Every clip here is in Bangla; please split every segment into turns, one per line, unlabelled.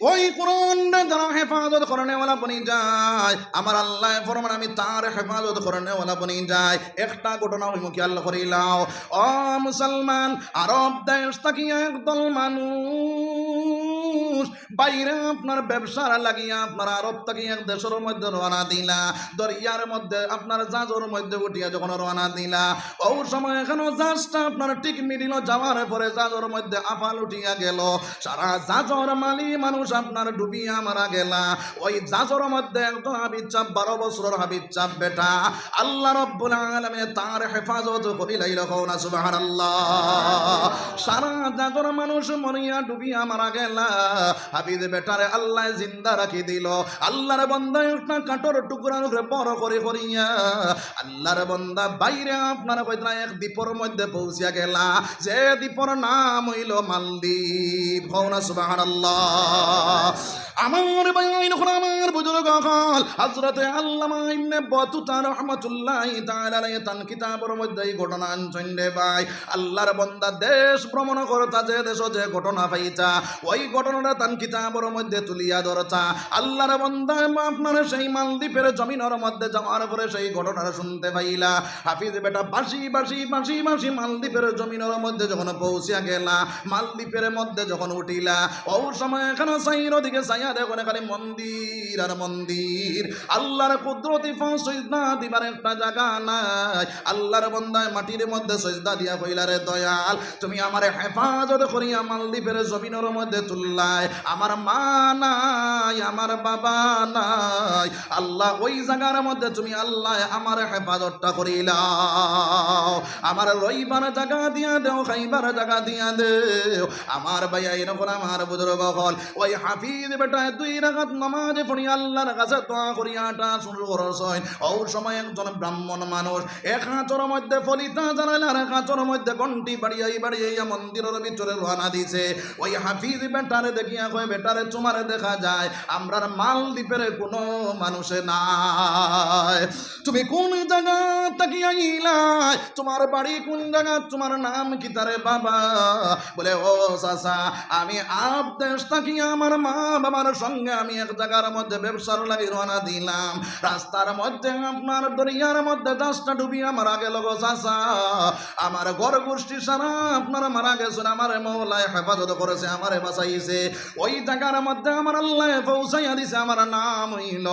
ওই কোরআনটা যারা হেফাজত করেনেওয়ালা বনি যায়। আমার আল্লাহ ফরমান, আমি তার হেফাজত করেনেওয়ালা বনি যায়। একটা ঘটনা হইম আল্লাহ করিলাও। ও মুসলমান, আরব দেশ তাকিয়া একদল মানুষ বাইরে আপনার ব্যবসার লাগিয়া আপনার আরব থাকি এক দেশের মধ্যে রওনা দিলা, দরিয়ার মধ্যে আপনার জাজর মধ্যে উঠিয়া যখন রওনা দিলা ও সময় এখানে জাজটা আপনার ঠিক মিডিল যাওয়ার পরে জাজর মধ্যে আফাল উঠিয়া গেল। সারা জাজর মালি মানুষ আপনার ডুবিয়া মারা গেলা। ওই জাজর মধ্যে একজন চাপ বারো বছরের চাপ বেটা। আল্লাহ রব্বুল আলমে তার হেফাজত করিলাই রকম না সুবাহান সারা জাগর মানুষ মরিয়া ডুবিয়া মারা গেলা। হাবিজ বেটারে আল্লাহ জিন্দা রাখি দিল। আল্লাহর বন্দা একটা কাঠর টুকরা উপরে বড় করে করিয়া আল্লাহর বন্দা বাইরে আপনার কইতরা এক দ্বীপর মধ্যে পৌঁছিয়া গেলা। যে দ্বীপর নাম হইল মালদ্বীপ। হওনা সুবাহান আমার বাইন আমার বুজুর্গ হল হযরতে আল্লামা ইবনে বতুতা রাহমাতুল্লাহি তাআলা তান কিতাবের মধ্যে এই ঘটনা আনছেন ভাই। আল্লাহর বান্দা দেশ ভ্রমণ করতা, যে দেশ যে ঘটনা পাইতা, ওই ঘটনাটা তান কিতাবের মধ্যে তুলিয়া ধরতা। আল্লাহর বান্দা আপনার সেই মালদ্বীপের জমিনের মধ্যে যাওয়ার পরে সেই ঘটনাটা শুনতে পাইলা। হাফিজ বেটা বাসি বাসি বাসি বাসি মালদ্বীপের জমিনের মধ্যে যখন পৌঁছিয়া গেলা, মালদ্বীপের মধ্যে যখন উঠিলা ও সময় এখানে সাইর দিকে সাইয়া দেখুন এখানে মন্দির আর মন্দির। আল্লাহর কুদরতি সজদা দিবার একটা জায়গা নাই। আল্লাহর বন্দায় মাটির মধ্যে সজদা দিয়া কইলারে দয়াল, তুমি আমার হেফাজত করিয়া মালদ্বীপের জমিনের মধ্যে তুললাই। আমার মা নাই, আমার বাবা নাই। আল্লাহ ওই জায়গার মধ্যে তুমি আল্লাহ আমার হেফাজতটা করিলাও। আমার রইবার জায়গা দিয়া দেও, খাইবার জায়গা দিয়া দেও। আমার ভাইয়া এরকম আমার বুজুর্গ হল। ওই হাফিজ বেটা দুই রাগাত নামাজ পড়ি, আল্লাহর কাছে দোয়া করিয়াটা শুরু করছয় ও সময় একজন ব্রাহ্মণ মানুষ, এক হাঁচর মধ্যে ফলিতা জানাইল আর এক হাঁচর মধ্যে ঘন্টি বাড়িয়াই বাড়িয়াইয়া মন্দিরের ভিতরে রওনা দিছে। ওই হাফিজ বেটারে দেখিয়া কয়, বেটারে, তোমারে দেখা যায়, আমরার মালদ্বীপের কোনো মানুষে নাই। তুমি কোন জায়গা তাকিয়া ইলাই তোমার বাড়ি কোন জায়গা? তোমার নাম কি তারে বাবা? বলে, ও চাচা, আমি আপ দেশ তাকিয়া আমার মা বাবার সঙ্গে আমি এক জায়গার মধ্যে ব্যবসার লাগি রওনা দিলাম। রাস্তার মধ্যে, আপনার দরিয়ার মধ্যে দাসটা ডুবিয়া মারা গেল গো চাচা, আমার ঘর গোষ্ঠী সারা আপনার মারা গেছেন, আমার মৌলায় হেফাজত করেছে, আমারে বাঁচাইছে। ওই জায়গার মধ্যে আমার আল্লাহ পৌঁছাইয়া দিছে, আমার নাম হইল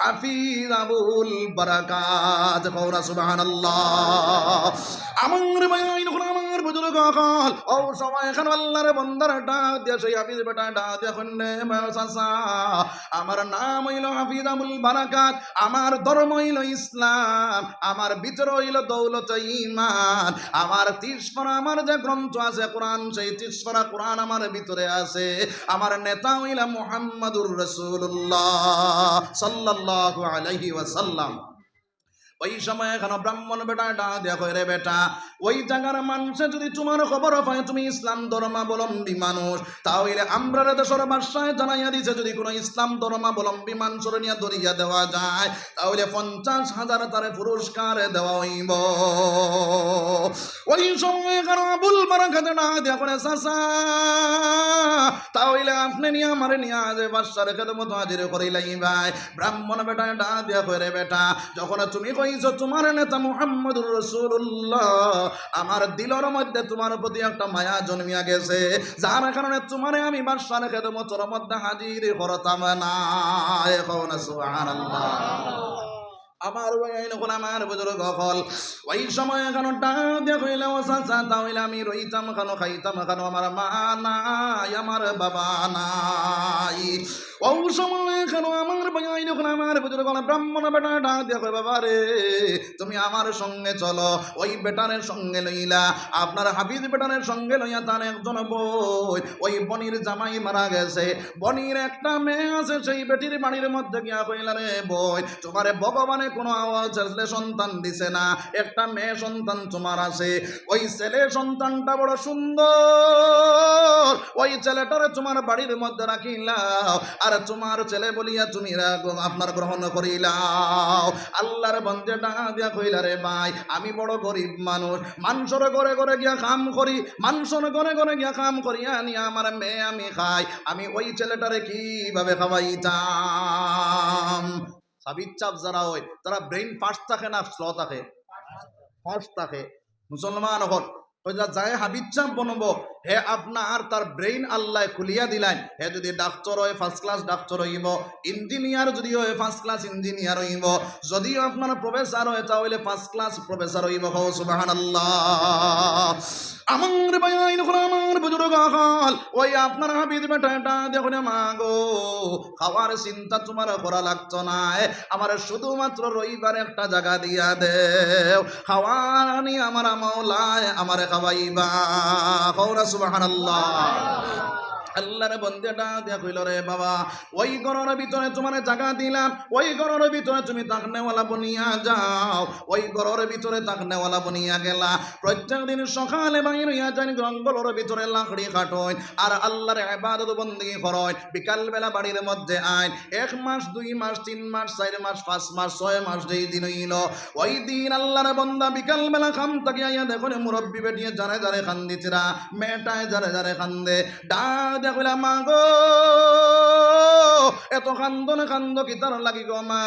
হাফিজ আবুল বারাকাত। কৌরা সুবাহান আমার বাইন আমার কল ও সময় এখন দিয়া সেই হাফিজ বেটা দিয়া আমার নাম হইল হাফিজ বারাকাত, আমার ধর্ম হইল ইসলাম, আমার ভিতর হইল দৌলত ইমান আমার তিসফরা আমার যে গ্রন্থ আছে, কোরআন, সেই তিসফরা কোরআন আমার ভিতরে আছে। আমার নেতা হইলা মুহাম্মাদুর রসুল্লাহ সাল্লাল্লাহু আলাইহি ওয়াসাল্লাম। ওই সময় এখানে ব্রাহ্মণ বেটা ডা দেখো রে বেটা, ওই জায়গার মানুষে যদি তোমার খবর পায়, তুমি ইসলাম ধর্মাবলম্বী মানুষ, তাহলে আমরা দেশের বাসায় জানাইয়া দিছে, যদি কোনো ইসলাম ধর্মাবলম্বী মানুষের নিয়ে দরিয়া দেওয়া যায়, তাহলে পঞ্চাশ হাজার তারে পুরস্কার দেওয়া হইব। ওই সময় এখানে আবুল বারাকাতে না দেখো রে তাহলে আপনি নিয়ে আমার নিয়ে আজ বাসার খেদমত হাজির করিলাই ভাই। ব্রাহ্মণ বেটা ডা দেখো রে বেটা, যখন তুমি কইছো, তোমার নেতা মুহাম্মদুর রসুল্লাহ আমার দিলর মধ্যে তোমার প্রতি একটা মায়া জন্মিয়া গেছে। যার কারণে আমি মধ্যে হাজির না। আমার কোন আমার বুজুর্গ হল ওই সময় এখানো ডাক ও তাহলে আমি রইতাম খানো খাইতাম খানো আমার মা নাই, আমার বাবা নাই। ও সময় আমার তুমি আমার সঙ্গে চলো, ওই বেটারের সঙ্গে লইলা, আপনার হাফিজ বেটারের সঙ্গে লইয়া তার একজন বই, ওই বনির জামাই মারা গেছে, বনির একটা মেয়ে আছে, সেই বেটির বাড়ির মধ্যে গিয়া কইলা, রে বই, তোমারে ভগবানে কোনো আওয়াজ ছেলে সন্তান দিছে না, একটা মেয়ে সন্তান তোমার আছে, ওই ছেলে সন্তানটা বড় সুন্দর, ওই ছেলেটারে তোমার বাড়ির মধ্যে রাখিলাও আর তোমার ছেলে বলিয়া তুমি আপনার গ্রহণ করিলাও। আল্লাহর বন্দে ডাঙা দিয়া কইলা, রে ভাই, আমি বড় গরিব মানুষ। মানুষের ঘরে ঘরে গিয়া কাম করি, মানুষের ঘরে ঘরে গিয়া কাম করিয়া আনি আমার মেয়ে আমি খাই। আমি ওই ছেলেটারে কীভাবে খাওয়াইতাম? সাবির চাপ যারা হয়, তারা ব্রেইন ফাস্ট থাকে না স্লো থাকে? ফাস্ট থাকে। মুসলমান হল যায় হাবিজ চাপ বনব হে আপনার তার ব্রেইন আল্লাহ খুলিয়া দিলেন। হে যদি ডাক্তার হয় ফার্স্ট ক্লাস ডাক্তার হইব ইঞ্জিনিয়ার যদি হয় ফার্স্ট ক্লাস ইঞ্জিনিয়ার হইব। যদিও আপনার প্রফেসর হয়, তাহলে ফার্স্ট ক্লাস প্রফেসর হইব। হো সুবাহান আল্লাহ আমার বাইন আমার বুজুর্গ হল ওই আপনার হাবিজ বেটাটা দেখুন মা গো খাওয়ার চিন্তা তোমার করা লাগতো না। আমার শুধুমাত্র রবিবার একটা জায়গা দিয়া দেও। খাওয়ানি আমার মাওলায়, আমার খাওয়াইবা। কৌরা সুবাহান আল্লাহ আল্লাহর বন্দেটা দিয়া কইল, রে বাবা, ওই ঘরের ভিতরে তোমার জায়গা দিলাম, ওই ঘরের ভিতরে তুমি তাকনেওয়ালা বনিয়া যাও, ওই ঘরের ভিতরে তাকনেওয়ালা বনিয়া গেলা। প্রত্যেক দিন সকালে বাইর হইয়া যান জঙ্গলের ভিতরে লাকড়ি কাটইন আর আল্লাহর ইবাদত বন্দি করইন বিকাল বেলা বাড়ির মধ্যে আইন। এক মাস, দুই মাস, তিন মাস, চার মাস, পাঁচ মাস, ছয় মাস যেই দিন হইল, ওই দিন আল্লাহর বন্দা বিকাল বেলা খাম তাকে আইয়া দেখুন মুরব্বী বেটিয়ে জারে জারে খান্দিছিরা মেয়েটায় জারে জারে খান্দে ডা দেখলা মা গো, এত কান্দনে কান্দ কি তার লাগি গো মা?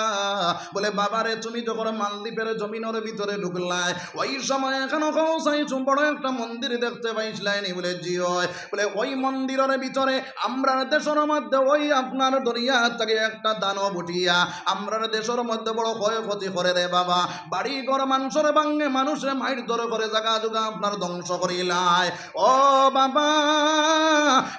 বলে, বাবারে, তুমি যখন মালদ্বীপের জমিনের ভিতরে ঢুকলাই, ওই সময় এখানে কৌসাইছু বড় একটা মন্দির দেখতে পাইছিলাইনি বলে, জি হয়। বলে, ওই মন্দিরের ভিতরে আমরা দেশের মধ্যে ওই আপনার দরিয়া থেকে একটা দানব উঠিয়া আমরা দেশের মধ্যে বড় ক্ষয়ক্ষতি করে রে বাবা। বাড়ি ঘর মানুষের বাঙ্গে মানুষের মাইর ধরে করে জায়গা জুগা আপনার ধ্বংস করিলায়। ও বাবা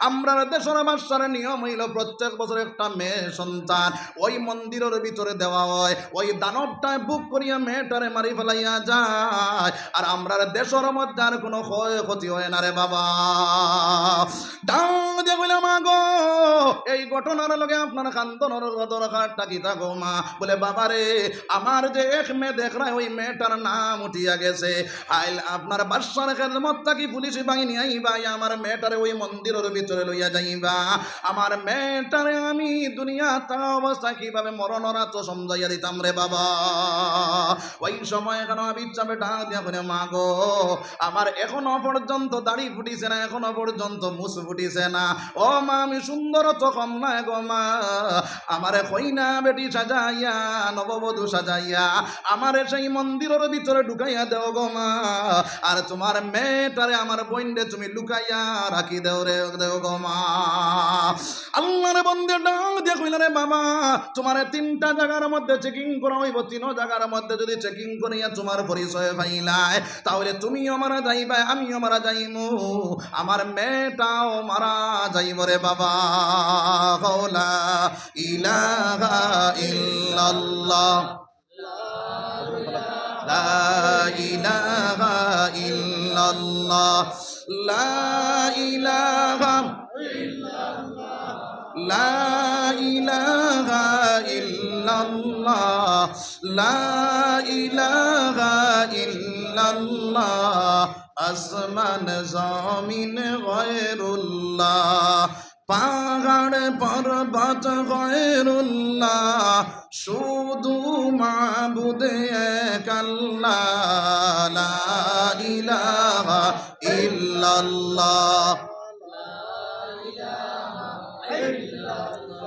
আমরা দেশের বাসার নিয়ম হইল প্রত্যেক বছর একটা মেয়ে সন্তান। ওই মন্দিরের ভিতরে দেওয়া হয়, ওই দানবটায় বুক করিয়া মেয়েটারে মারি ফেলাইয়া যায়। আর আমরা দেশের মধ্যে আর কোনো ক্ষয়ক্ষতি হয় না রে বাবা। ডাং দিয়ে কইলাম গো, এই ঘটনার লগে আপনার কান্দনের দরকারটা কি থাকো মা? বলে, বাবা রে, আমার যে এক মেয়ে দেখ রায় ওই মেয়েটার নাম উঠিয়া গেছে। আইল, আপনার বাসার খেদমত থাকি পুলিশ বাহিনী আইবা? আমার মেয়েটারে ওই মন্দিরের ভিতরে লইয়া যাইবা। আমার মেয়েটারে আমি দুনিয়া থাকা অবস্থা কীভাবে মরণরা তো সমঝাইয়া দিতাম রে বাবা? ওই সময় কেন ইচ্ছা বেটা দিয়া বলে, মা গো, আমার এখনও পর্যন্ত দাড়ি ফুটিছে না, এখনও পর্যন্ত মুস ফুটিছে না। ও মা, আমি সুন্দর তো কম না গো মা। আমারে কইনা বেটি সাজাইয়া, নববধূ সাজাইয়া, আমারে সেই মন্দিরের ভিতরে ঢুকাইয়া দেও গো মা। আর তোমার মেয়েটারে আমার বইন্ডে তুমি লুকাইয়া রাখি দেও রে, দেও গো মামা আল্লাহর বন্ধে ডাল দিয়ে কইল রে মামা তোমার তিনটা জায়গার মধ্যে চেকিং করা হইব তিন জায়গার মধ্যে যদি চেকিং করিয়া তোমার পরিচয় পাইলায় তাহলে তুমিও মারা যাইবা, আমিও মারা আমার মেয়েটাও মারা যাইব রে বাবা। হৌলা ইলাহা ইল্লাল্লাহ। আসমান জমিন গয়রুল্লাহ পাহাড় পর্বত গয়রুল্লাহ শুধু মা বুদে কাল্লা ইলাহা ইল্লাল্লাহ।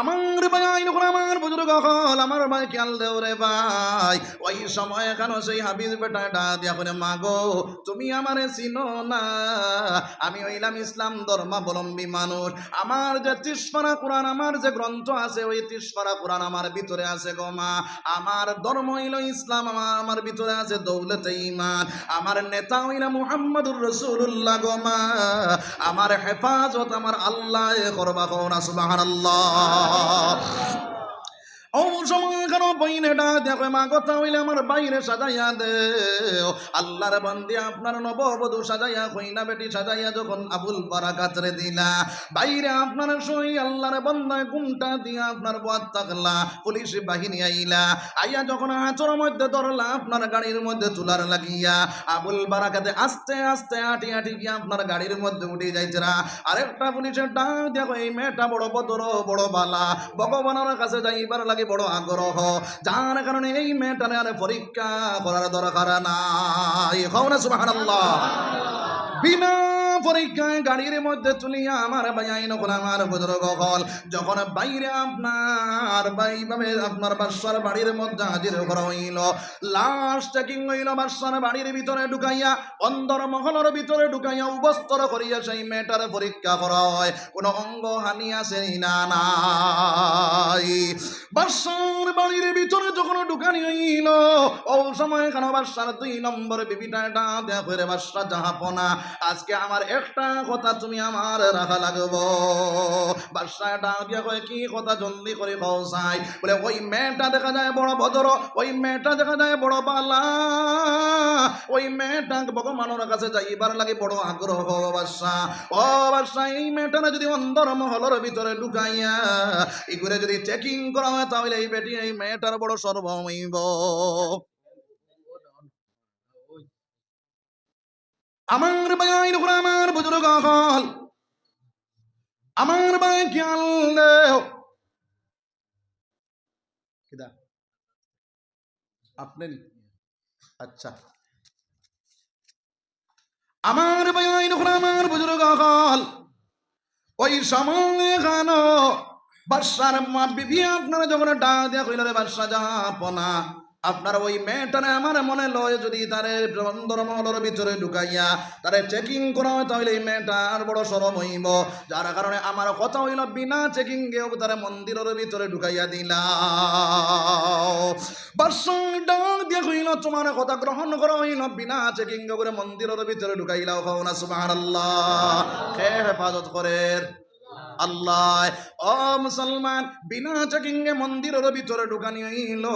আমার ভাই করে আমার বুজুর্গ হল, আমার ভাই খেয়াল দেও রে ভাই। ওই সময় কেন সেই হাবিজ বেটাটা দিয়া করে মাগো তুমি আমারে চিনো না। আমি হইলাম ইসলাম ধর্মাবলম্বী মানুষ। আমার যে তিসফারা কোরআন, আমার যে গ্রন্থ আছে, ওই তিসফারা কোরআন আমার ভিতরে আছে গো মা। আমার ধর্ম হইল ইসলাম, আমার আমার ভিতরে আছে দৌলতে ইমান আমার নেতা হইল মুহাম্মদুর রসুল্লাহ গো মা। আমার হেফাজত আমার আল্লাহ করবা কোনা সুবহানাল্লাহ। ও সময় আমার বাইরে সাজাইয়া দে আপনার সাজাইয়া, কইনা বেটি সাজাইয়া যখন আবুল দিলা। বাইরে আপনার দিয়া আপনার পুলিশ বাহিনী আইলা। আইয়া যখন আচর মধ্যে ধরলা, আপনার গাড়ির মধ্যে তুলার লাগিয়া, আবুল বারাকাতে আস্তে আস্তে আটি আটি গিয়া আপনার গাড়ির মধ্যে উঠে যাইছিরা আরেকটা পুলিশের ডাক, দেখো এই মেয়েটা বড় বদর, বড় বালা। ভগবানের কাছে যাইবার লাগে বড় আগ্রহ। যার কারণে এই মেয়েটার আরে পরীক্ষা করার দরকার নাই। হও না সুবহানাল্লাহ। বিনা পরীক্ষায় গাড়ির মধ্যে তুলিয়া আমার বাইন কোন আমার বুজুর্গ হল। যখন বাইরে আপনার বাইভাবে আপনার বাসার বাড়ির মধ্যে হাজির করা হইল। লাস্ট চেকিং হইল বাসার বাড়ির ভিতরে ঢুকাইয়া, অন্দর মহলের ভিতরে ঢুকাইয়া উপস্তর করিয়া সেই মেয়েটার পরীক্ষা করা হয়। কোনো অঙ্গ হানি আছে না, নাই। বাসার বাড়ির ভিতরে যখন ঢুকানি হইল ও সময় কেন বাসার দুই নম্বর বিবিটা দেখো রে বাসা জাহাপনা আজকে আমার একটা কথা তুমি আমার রাখা লাগবো। বাসাটা দিয়া কয়, কি কথা জলদি করে কও চাই বলে, ওই মেয়েটা দেখা যায় বড় ভদ্র, ওই মেয়েটা দেখা যায় বড় বালা ওই মেয়েটা ভগবানের কাছে যাইবার লাগে বড় আগ্রহ বাসা ও বাসা এই মেয়েটা যদি অন্দর মহলের ভিতরে ঢুকাইয়া এগুলো যদি চেকিং করা হয়, তাহলে এই বেটি, এই মেয়েটার বড় সর্বমৈব আমার বাইন করে আমার বুজুর্গ হল। আমার বাই খেয়াল আপনি? আচ্ছা। আমার বাইন আমার বুজুর্গ হল। ওই সময় কেন? বাদশার মা বিবি আপনারা যখন ডাক দিয়া কইল রে বাদশা যাপনা আপনার ওই মেয়েটারে আমার মনে লয় যদি তারে বন্দর মহলের ভিতরে ঢুকাইয়া তারে চেকিং করা হয় তাহলে এই মেয়েটার বড় সরম হইব। যার কারণে আমার কথা হইল, বিনা চেকিং গেও তারে মন্দিরের ভিতরে ঢুকাইয়া দিলা। দিয়া কইল, তোমার কথা গ্রহণ করা হইল, বিনা চেকিং করে মন্দিরের ভিতরে ঢুকাইলাও খাও না কে হেফাজত করে আল্লাহ। ও মুসলমান, বিনা চেকিংয়ে মন্দিরের ভিতরে ঢুকানি হইল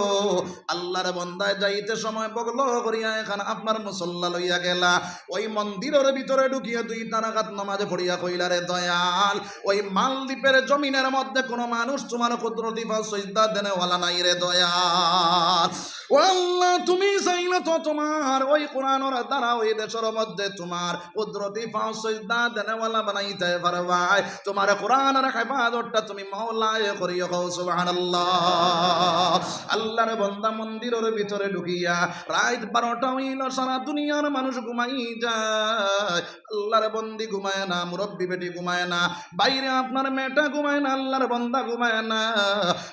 আল্লাহর বন্দায় যাইতে সময় বগল করিয়া এখানে আপনার মুসল্লা লইয়া গেলা। ওই মন্দিরের ভিতরে ঢুকিয়া দুই তারাকাত নমাজে পড়িয়া কইলা, রে দয়াল, ওই মালদ্বীপের জমিনের মধ্যে কোনো মানুষ তোমার কুদরতি বা সজদা দেনে ওয়ালা নাই রে দয়াল। ও আল্লাহ, তুমি চাইলে তো তোমার ওই কোরআনের দ্বারা ওই দেশের মধ্যে তোমার কুদরতি ফাও সজদা দেনেওয়ালা বানাইতে পারবাই। তোমার কোরআনের হেফাজতটা তুমি মাওলায় করিও কও সুবহানাল্লাহ। আল্লাহর বন্দা মন্দিরের ভিতরে ঢুকিয়া রাত বারোটা হইল, সারা দুনিয়ার মানুষ ঘুমাই যায়। আল্লাহর বন্দি ঘুমায় না, মুরব্বী বেটি ঘুমায় না, বাইরে আপনার মেয়েটা ঘুমায় না, আল্লাহর বন্দা ঘুমায় না।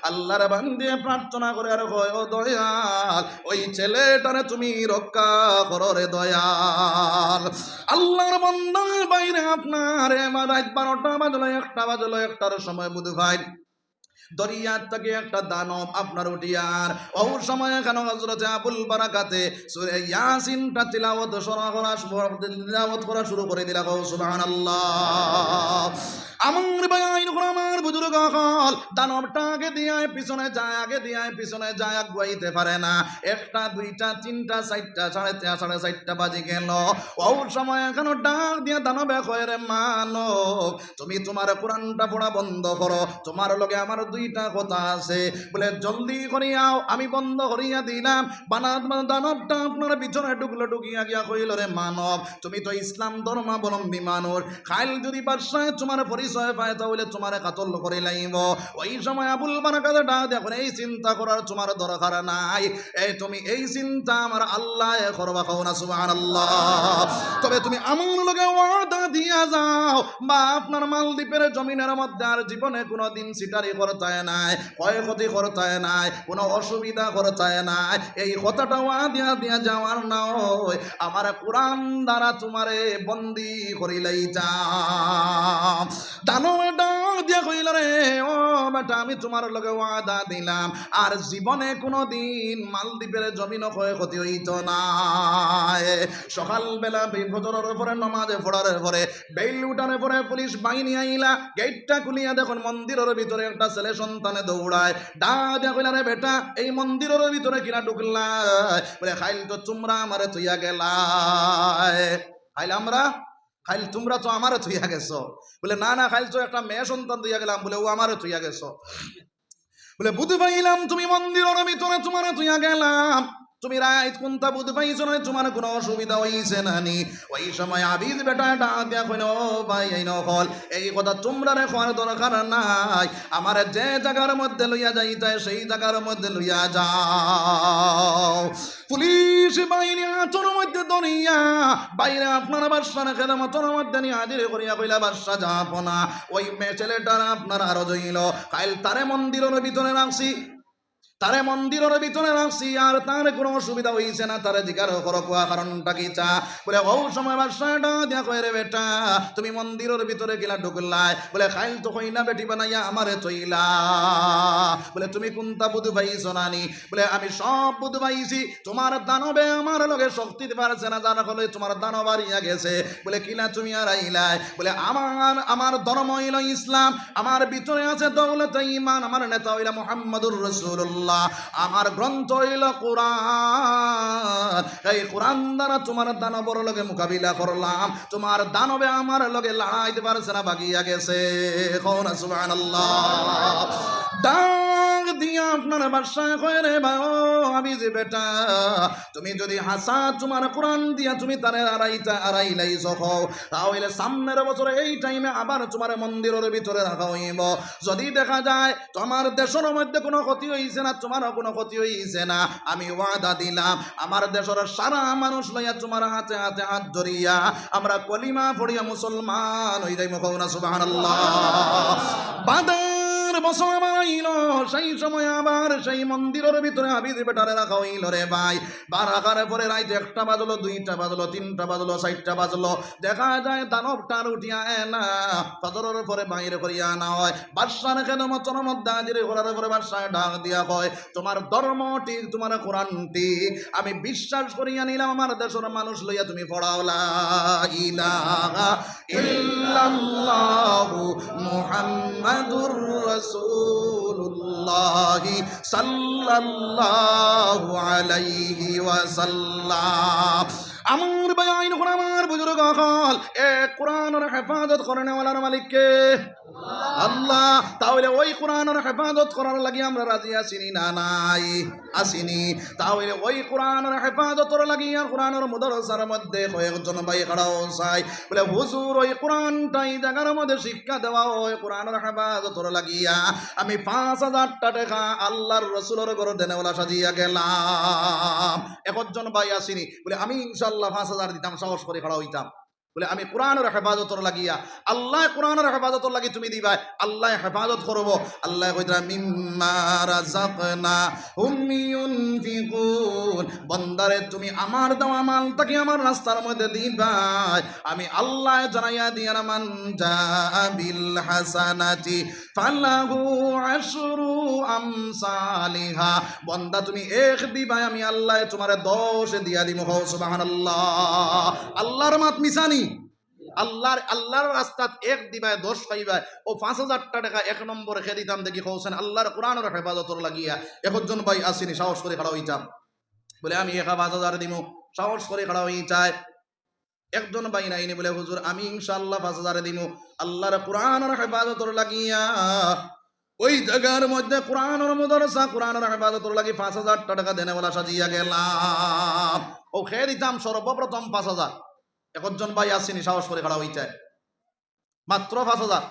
আল্লাহর বান্দিয়ে প্রার্থনা করে আর কয়, ও দয়াল, ওই ছেলেটারে তুমি রক্ষা করো রে দয়াল। আল্লাহর বন্দা বাইরে আপনার এবার রাত বারোটা বাজলো, একটা বাজলো একটার সময় বুধ ভাই, দরিয়ার থেকে একটা দানব আপনার উঠিয়ার। বহু সময় এখানে হজরত আবুল বারাকাতে সুরে ইয়াসিনটা তিলাওয়াত সরা তিলাওয়াত করা শুরু করে দিলা। সুবহানাল্লাহ। আমার বাইন আমার বুজুর্গ হল দানবটাকে দিয়ে পিছনে যায়, আগে দিয়ে পিছনে যায়, আগুয়াইতে পারে না। একটা, দুইটা, তিনটা, চারটা, সাড়ে তিন সাড়ে চারটা বাজে গেল। ও সময় এখনও ডাক দিয়ে দানবে কয় মানব, তুমি তোমার কোরআনটা পড়া বন্ধ করো। তোমার লগে আমার দুইটা কথা আছে। বলে, জলদি করিয়াও, আমি বন্ধ করিয়া দিলাম। বানাত দানবটা আপনার পিছনে ঢুকলো, ঢুকিয়া গিয়া কইল রে মানব, তুমি তো ইসলাম ধর্মাবলম্বী মানুষ। খাইল যদি বাদশাহ, তোমার পরিচয় পায় তাহলে তোমার কাতল করে লাইব ওই সময় আবুল বারাকাতে ডাক দেখুন এই চিন্তা করার তোমার দরকার নাই। এই তুমি এই চিন্তা আমার আল্লাহ করবা খাও না আল্লাহ তবে তুমি আমার লগে দিয়া যাও, বা আপনার মালদ্বীপের জমিনের মধ্যে আর জীবনে কোনো দিন সিটারি করতে নাই, ক্ষয়ক্ষতি করতে নাই, কোনো অসুবিধা করতে নাই। এই কথাটা ওয়া দিয়া দিয়া যাওয়ার নয়, আমার কোরআন দ্বারা তোমারে বন্দি করিলেই যাম দানবে ডাক দিয়া কইল রে, ও বেটা, আমি তোমার লগে ওয়াদা দিলাম, আর জীবনে কোনো দিন মালদ্বীপের জমিন ক্ষয়ক্ষতি হইত না সকালবেলা ফজরের পরে, নমাজে পড়ার পরে বেল উঠানের পরে পুলিশ বাহিনী আইলা, গেটটা খুলিয়া দেখুন মন্দিরের ভিতরে একটা ছেলে সন্তানে দৌড়ায়। ডা রে বেটা, এই মন্দিরের ভিতরে কিনা ঢুকলা? বলে, খাইল তো তোমরা আমারে তুইয়া খাইল আমরা? খাইল তোমরা তো আমারে থুইয়া গেছো। বলে, না না, খাইল তো একটা মেয়ে সন্তান দিয়া গেলাম। বলে, ও আমারে থুইয়া গেছো। বলে বুধ পাইলাম তুমি মন্দিরের ভিতরে তোমার তুইয়া গেলাম। তুমি রাইত কোনটা বুধ পাইছো না তোমার কোনো অসুবিধা হইছে না নি? ওই সময় আবিদ বেটা ডাক কইন ও ভাই, এই নকল এই কথা তোমরা রে খাওয়ার দরকার নাই। আমার যে জায়গার মধ্যে লইয়া যাইতে, সেই জায়গার মধ্যে লইয়া যাও। পুলিশ বাহিনী আচর মধ্যে দরিয়া বাইরে আপনার বাসার খেলে মতন মধ্যে নিয়ে হাজির করিয়া কইলা বাসা যাব না। ওই মেয়ে ছেলেটার আপনার আরও জইল কাইল তারে মন্দিরের ভিতরে রাখছি। তারে মন্দিরের ভিতরে রাখছি আর তার কোনো অসুবিধা হইছে না, তারে জিজ্ঞার করো, কোয়া কারণটা কি চা? বলে, ও সময় বাসাটা কয়ে রে বেটা, তুমি মন্দিরের ভিতরে গেলা ঢুকলাই? বলে, খাইল তো কইনা বেটি বানাইয়া আমারে চইলা। বলে, তুমি কোনটা বুধ পাইছো নানি? বলে, আমি সব বুধ পাইছি তোমার দানবে আমার লগে শক্তি পারছে না, যার ফলে তোমার দানব হারিয়া গেছে। বলে, কিনা তুমি আর আইলাই? বলে, আমার আমার ধর্ম হইল ইসলাম, আমার ভিতরে আছে দৌলত, ইমান, আমার নেতা হইল মোহাম্মদুর রসুল্লাহ আমার গ্রন্থ হইল কোরআন। এই কোরআন দ্বারা তোমার দানবর লগে মোকাবিলা করলাম, তোমার দানবে আমার লগে লড়াইতে পারছে না বাগিয়া গেছে। কোন সুবান আল্লাহ আপনার রে বা ও আমি যে বেটা, তুমি যদি হাসা তোমার কোরআন দিয়া তুমি তারে আড়াইটা আড়াইলাই হও তাহলে সামনের বছরে এই টাইমে আবার তোমার মন্দিরের ভিতরে রাখা হইব। যদি দেখা যায় তোমার দেশের মধ্যে কোনো ক্ষতি হইছে না, তোমারও কোনো ক্ষতি হইছে না, আমি ওয়াদা দিলাম, আমার দেশের সারা মানুষ লইয়া তোমার হাতে হাতে হাত ধরিয়া আমরা কলিমা পড়িয়া মুসলমান হই যাই মুখ না, সুবহানাল্লাহ। বাদার বছর আবার সেই সময় আবার সেই মন্দিরের ভিতরে হাবিজ বেটারে রাখা হইল রে ভাই বার আকারে পরে রাইতে একটা বাজলো দুইটা বাজলো তিনটা বাজলো চারটা বাজলো দেখা যায় দানবটার উঠিয়া না ফজরের পরে বাইরে করিয়া আনা হয় বাদশার কেন মতন মধ্যে হাজির করার পরে বাদশায় ডাক দিয়া কয় তোমার ধর্ম ঠিক তোমার কোরআন ঠিক আমি বিশ্বাস করিয়া নিলাম আমার দেশের মানুষ লইয়া তুমি পড়াও লা ইলাহা ইল্লাল্লাহু মুহাম্মাদুর রাসূলুল্লাহ সাল্লাহি আলাইহি ওয়াসাল্লাম। আমার বায়াইন আমার বুজুর্গ হল এ কোরআনের হেফাজত করে নেওয়ালার মালিককে। আল্লাহ, তাহলে ওই কোরআনের হেফাজত করার লাগি আমরা রাজি আসিনি না নাই? আসিনি তাহলে ওই কোরআনের হেফাজতর লাগি আর কোরআনের মধ্যে কয়েকজন ভাই খাড়াও চাই। বলে, হুজুর, ওই কোরআনটাই জায়গার মধ্যে শিক্ষা দেওয়া, ওই কোরআনের হেফাজতর লাগিয়া আমি পাঁচ হাজারটা টাকা আল্লাহর রসুলের ঘর দেনেওয়ালা সাজিয়া গেলাম। একজন ভাই আসিনি বলে, আমি ইনশাল্লাহ পাঁচ হাজার দিতাম, সাহস করে খাড়া হইতাম। বলে, আমি কোরআনের হেফাজতর লাগিয়া আল্লাহ কোরআনের হেফাজতর লাগি তুমি দিবা আল্লাহ হেফাজত করব। আল্লাহ বন্দারে, তুমি আমার দেওয়া মালটাকে আমার রাস্তার মধ্যে দিবা আমি আল্লাহ জানাইয়া দিয়ার মান বিল হাসানাতি, ফালাহু আশরু আমসালিহা। বন্দা, তুমি এক দিবা আমি আল্লাহ তোমার দশ দিয়া দিব সুবহানাল্লাহ। আল্লাহর মাত মিসানি আল্লাহর আল্লাহর রাস্তাত এক দিবায় দশ পাইবায়। ও পাঁচ হাজারটা টাকা এক নম্বরে খেয়ে দিতাম দেখি কৌছেন আল্লাহর কোরআনের হেফাজতর লাগিয়া একজন ভাই আসিনি, সাহস করে খাড়া হইতাম। বলে, আমি এক পাঁচ হাজার দিমু। সাহস করে খাড়া হই চায় একজন ভাই নাইনি বলে, হুজুর, আমি ইনশাআল্লাহ পাঁচ হাজারে দিমু। আল্লাহর কোরআনের হেফাজতর লাগিয়া ওই জায়গার মধ্যে কোরআনের মদরসা, কোরআনের হেফাজতর লাগি পাঁচ হাজার টাকা দেনে বলা সাজিয়া গেলাম। ও খেয়ে দিতাম সর্বপ্রথম পাঁচ হাজার। একজন ভাই আসেনি সাহস করে খাড়া হইতে। মাত্র পাঁচ হাজার।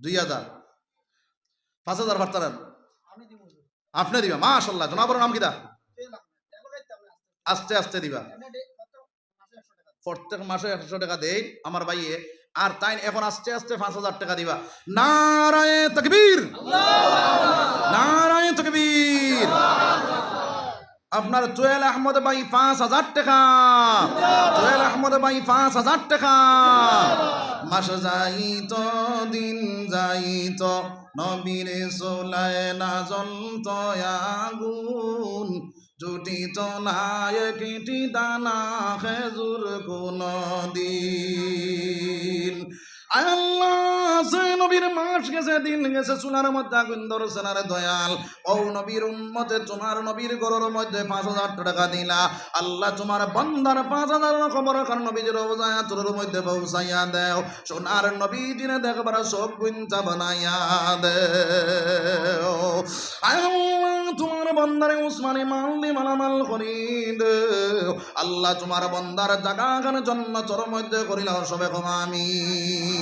দুই হাজার পাঁচ হাজার বার্তারেন আপনি দিবা? মাশাল্লাহ জনাবর নাম কিদা আস্তে আস্তে দিবা। প্রত্যেক মাসে একশো টাকা দেই আমার ভাইয়ে। আর তাই এখন আস্তে আস্তে পাঁচ হাজার টাকা দিবা। নারায় তকবীর! নারায় তকবীর! আপনার জুয়েল আহমদ ভাই পাঁচ হাজার টাকা। জুয়েল আহমদ ভাই পাঁচ হাজার টাকা। মাস যাইত, দিন যাইত, নবীর সোলায় না জন্ত আগুন জুটিত নাই, কেটি দানা খেজুর কোন দিন আল্লাহ সে নবীর মাস গেছে, দিন গেছে, চুলার মধ্যে আগুন ধরছে না রে দয়াল? ও নবীর উম্মতে, তোমার নবীর গরুর মধ্যে পাঁচ হাজার টাকা দিলা। আল্লাহ, তোমার বন্দার পাঁচ হাজার খবর কারণ নবীজির অবজায়া তোর মধ্যে পৌঁছাইয়া দেও। সোনার নবীজিনে দেখবার সব গুঞ্জা বানাইয়া দেও। আল্লাহ, তোমার বন্দারে উসমানি মাল্লি মালামাল করি আল্লাহ, তোমার বন্দার জাগা খানে জন্ম চর মধ্যে করিল সবে ক্ষমা আমিন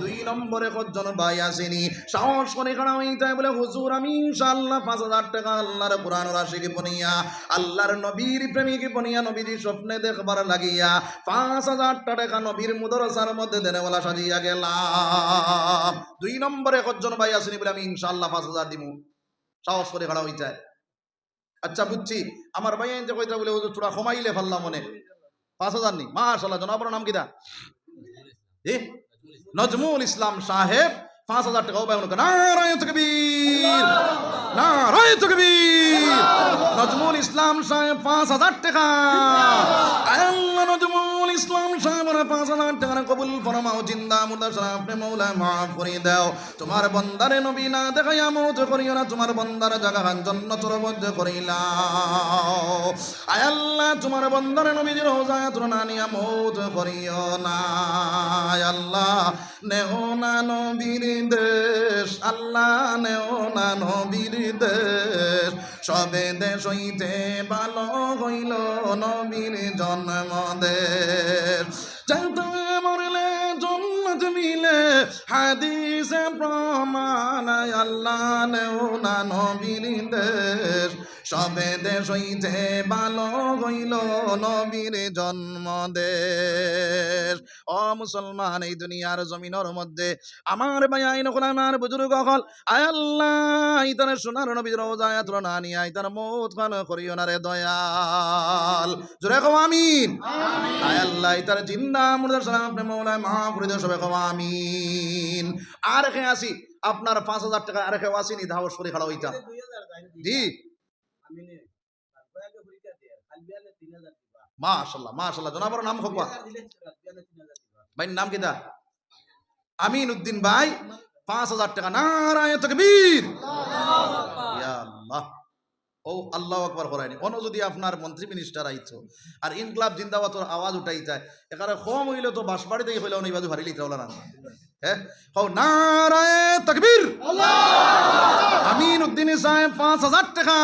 দুই নম্বরে কজন ভাই আসেনি? সাহস করে খাড়া হইতে বলে, হুজুর, আমি ইনশাআল্লাহ পাঁচ হাজার টাকা আল্লাহর পুরাণ রাশিকে বনিয়া, আল্লাহর নবীর প্রেমিক বনিয়া নবীর স্বপ্নে দেখবার লাগিয়া পাঁচ হাজার টাকা নবীর মুদরসার মধ্যে দেনেওয়ালা সাজিয়া গেলাম। দুই নম্বরে কজন ভাই আসেনি বলে, আমি ইনশাআল্লাহ পাঁচ হাজার দিব সাহস করে খাড়া হইতে আচ্ছা বুঝছি। আমার ভাই যে কইতা বলে, হুজুর, তোরা কমাইলে ফাল্লা মনে। পাঁচ হাজার নি। মাশাল্লাহ জনাবর নাম কিটা এ? নজমুল ইসলাম সাহেব, পাঁচ হাজার টাকা উপায় মনে নারায়ণ তকবীর নারায়ণ তকবীর। নজমুল ইসলাম সাহেব, পাঁচ হাজার টাকা। আল্লাহ নজমুল ইসলাম সাহেবের পাঁচ হাজার টাকা কবুল ফরমাও, জিন্দা মুর্দা সাহেব মৌলা মাফ করে দাও। তোমার বন্দারে নবী না দেখাইয়া মত করিও না, তোমার বন্দার জায়গা খান জন্য মধ্যে করিলাও আয় আল্লাহ, তোমার বন্দারে নবীজির রোজায় তোর না নিয়া মত করিও না। নেও না নবীর দেশ, আল্লাহ নেও না নবীর দেশ। সবে দেশ হইতে ভালো হইল নবীর জন্ম দেশ মরলে জন্মত মিলে হাদিসে প্রমাণ আল্লাহ নেও না নবীর দেশ। সবে দেশ হইতে ভালো হইল নবীর জন্ম দেশ ও মুসলমান এই দুনিয়ার জমিনের মধ্যে আমার ভাই আইন আমার বুজুর্গ হল আয় আল্লাহ ইতার সোনার নবীর রোজায় তোর নানি আইতার মৌত খান করিও না রে দয়াল। জোরে কম আমিন। আয় আল্লাহ ইতার জিন্দা মুর্দার সালাম আপনি মৌলায় মহাপুরিদ সবে কম আমিন। আর কে আসি আপনার পাঁচ হাজার টাকা আর কেউ আসিনি ধাবস করে খাড়া হইতা জি। মাশাল্লাহ মাশাল্লাহ জনাবার নাম খোকা ভাই নাম কিতা আমিন উদ্দিন ভাই পাঁচ হাজার টাকা নারায় তকবীর ইয়া আল্লাহ। ও আল্লাহ আকবার করায়নি অন্য যদি আপনার মন্ত্রী মিনিস্টার আইতো আর ইনকলাব জিন্দাবাদর আওয়াজ উঠাই যায় এখানে কম হইলে তো বাসবাড়ি থেকে হইলে অনেক বাজু ভারী লিখতে হলো না। হ্যাঁ? নারায় তকবীর। আমিন উদ্দিন সাহেব পাঁচ হাজার টাকা।